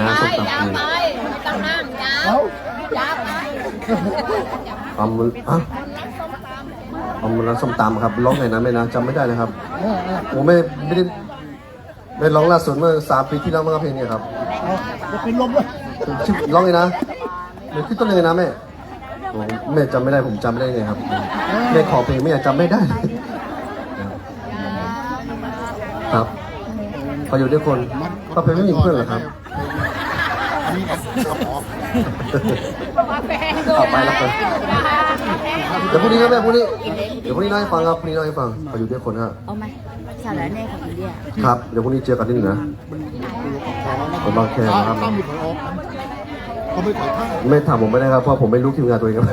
นะไปส้มตำยาวนี่ไปไม่ต้องนั่งยาวเอ้ายาวไปตำมันอะตำมันร้านส้มตำครับร้องไงนะแม่นะจำไม่ได้นะครับเออเออผมไม่ไม่ได้ไม่ร้องล่าสุดเมื่อสามปีที่แล้วมั้งครับเพลงเนี้ครับเอาจะเป็นลมเลยชื่อร้องไงนะเดี๋ยวขึ้นต้นเลยนะแม่โอ้แม่จำไม่ได้ผมจำไม่ได้ไงครับแม่ขอเพลงแม่จำไม่ได้ ครับพออยู่ด้วยคนก็เพลงไม่มีเพื่อนเหรอครับ อันนี้ครับออกเอาไปแล้วกันเดี๋ยวพรุ่งนี้ครับแม่พรุ่งนี้ เดี๋ยวพรุ่งนี้เล่าให้ฟังครับพรุ่งนี้เล่าให้ฟังพออยู่ด้วยคนฮะเอาไหมสารแน่ของอินเดียครับ เดี๋ยวพรุ่งนี้เจอกันที่เหนือมันบางแคนะครับถ้ามีผลออกเขาไม่ถ่ายภาพไม่ถามผมไม่ได้ครับ เพราะผมไม่รู้ทีมงานตัวเองครับ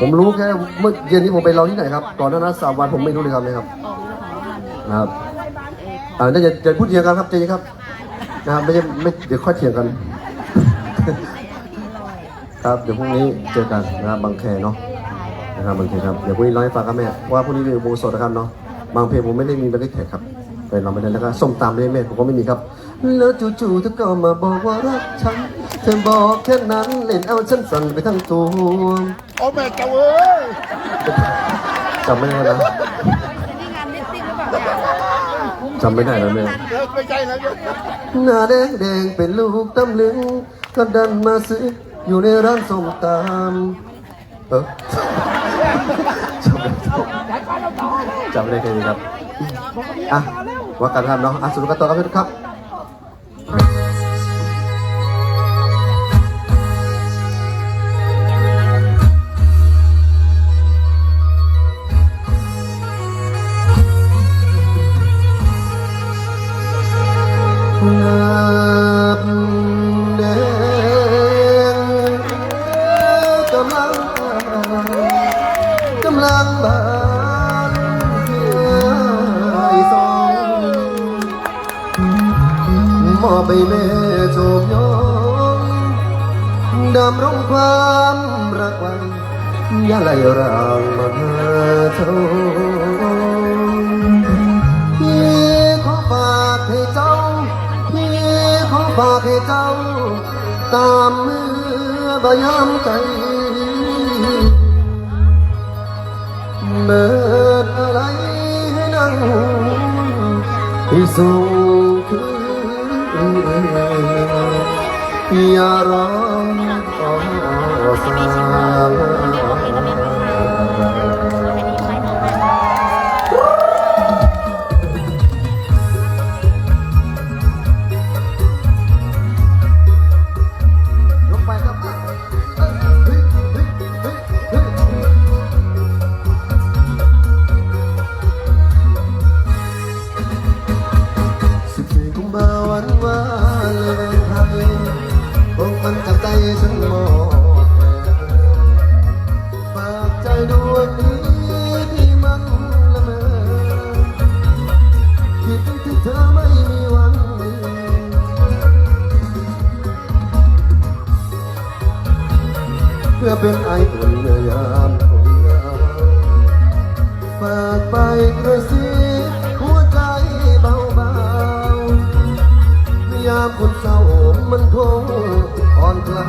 ผมรู้แค่เมื่อเย็นนี้ผมไปรอที่ไหนครับ ก่อนหน้านั้นสามวันผมไม่รู้เลยครับเนะครับออกเรื่องของมันเนี่ยนะครับอ่าน่าจะจะพูดเถียงกันครับเจนครับ นะครับไม่ใช่ไม่เดี๋ยวค่อยเถียงกัน ครับเดี๋ยวพรุ่งนี้เจอกันนะครับบางแคเนาะนะครับบางแคครับเดี๋ยวพรุ่งนี้ร้อยฟังครับแม่ว่าพรุ่งนี้เป็นวงสดนะครับเนาะบางเพลงผมไม่ได้มีบันทึกแท็กครับไปเราไม่ได้แล้วก็ส้มตำด้วยแม่ผมก็ไม่มีครับแล้วจู่ๆเธอก็มาบอกว่ารักฉันเธอบอกแค่นั้นเล่นเอาฉันสั่นไปทั้งตัวโอ้แม่เจ้าเอ้ยจำไม่ได้แล้ว จำไม่ได้แล้วแม่เลิกไม่ใช่แล้วเนี่ยหน้าแดงแดงๆเป็นลูกตำลึง ก็ดันมาซื้ออยู่ในร้านส้มตำเออจำไม่ได้จำไม่ได้แค่นี้ครับ อะว่ากันครับเนาะอะสรุปกันต่อครับทุกครับ ไปแม่โชมยองดำรงความรักไว้อย่าไหลรางมาหาเท่า ฝากให้เจ้า ตามมือบายามใจเบิดอะไรให้นั่งที่สูงขึ้นอย่ารองขอสา บสี่กุมาวันวาเลนไทยพวกมันจับใจฉันหมดฝากใจดวงนี้ที่มันละเมอคิดถึงเธอไม่มีวันเพื่อเป็นไออุ่นเมื่อยามคนงาฝากไปกระซิบามคนเศร้ามันคงอ่อนกล้า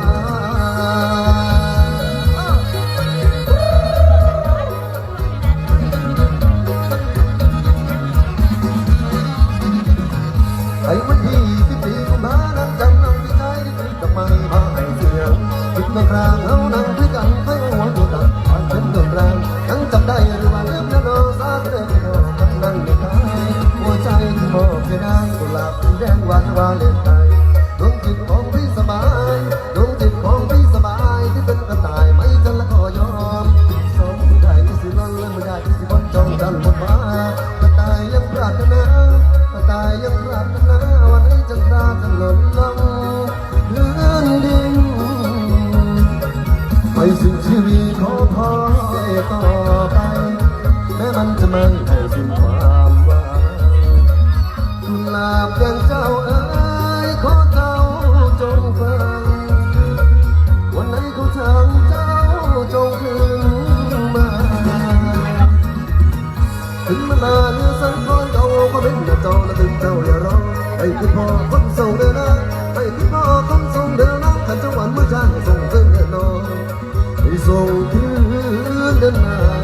ไอ้วันที่สิบสี่กุมภาพันธ์จำนำที่ใจได้ติดกับไม้พาให้เสียงคิดในครางเอานั่งด้วยกันให้หัวตัวตัดผ่านเป็นเดินแรงยังจำได้หรือว่าลืมแล้วโนาะซาเดินโนกันนั่งในท้ายหัวใจที่มอบให้ได้กุหลาบสีแดง วันวาเลนไทน์ ถึงมันมาเนื้อสังคอนเก่าก็เป็นแต่เจ้าแ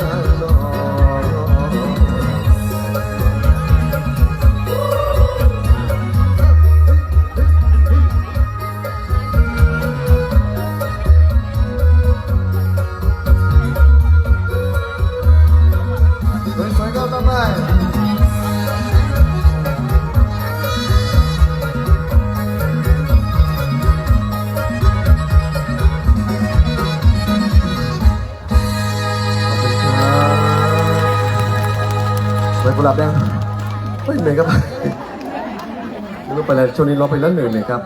กุหลาบแดงเฮ้ยเหนื่อยครับไม่รู้ไปแล้วช่วงนี้ร้องไปแล้วเหนื่อยเลยครับ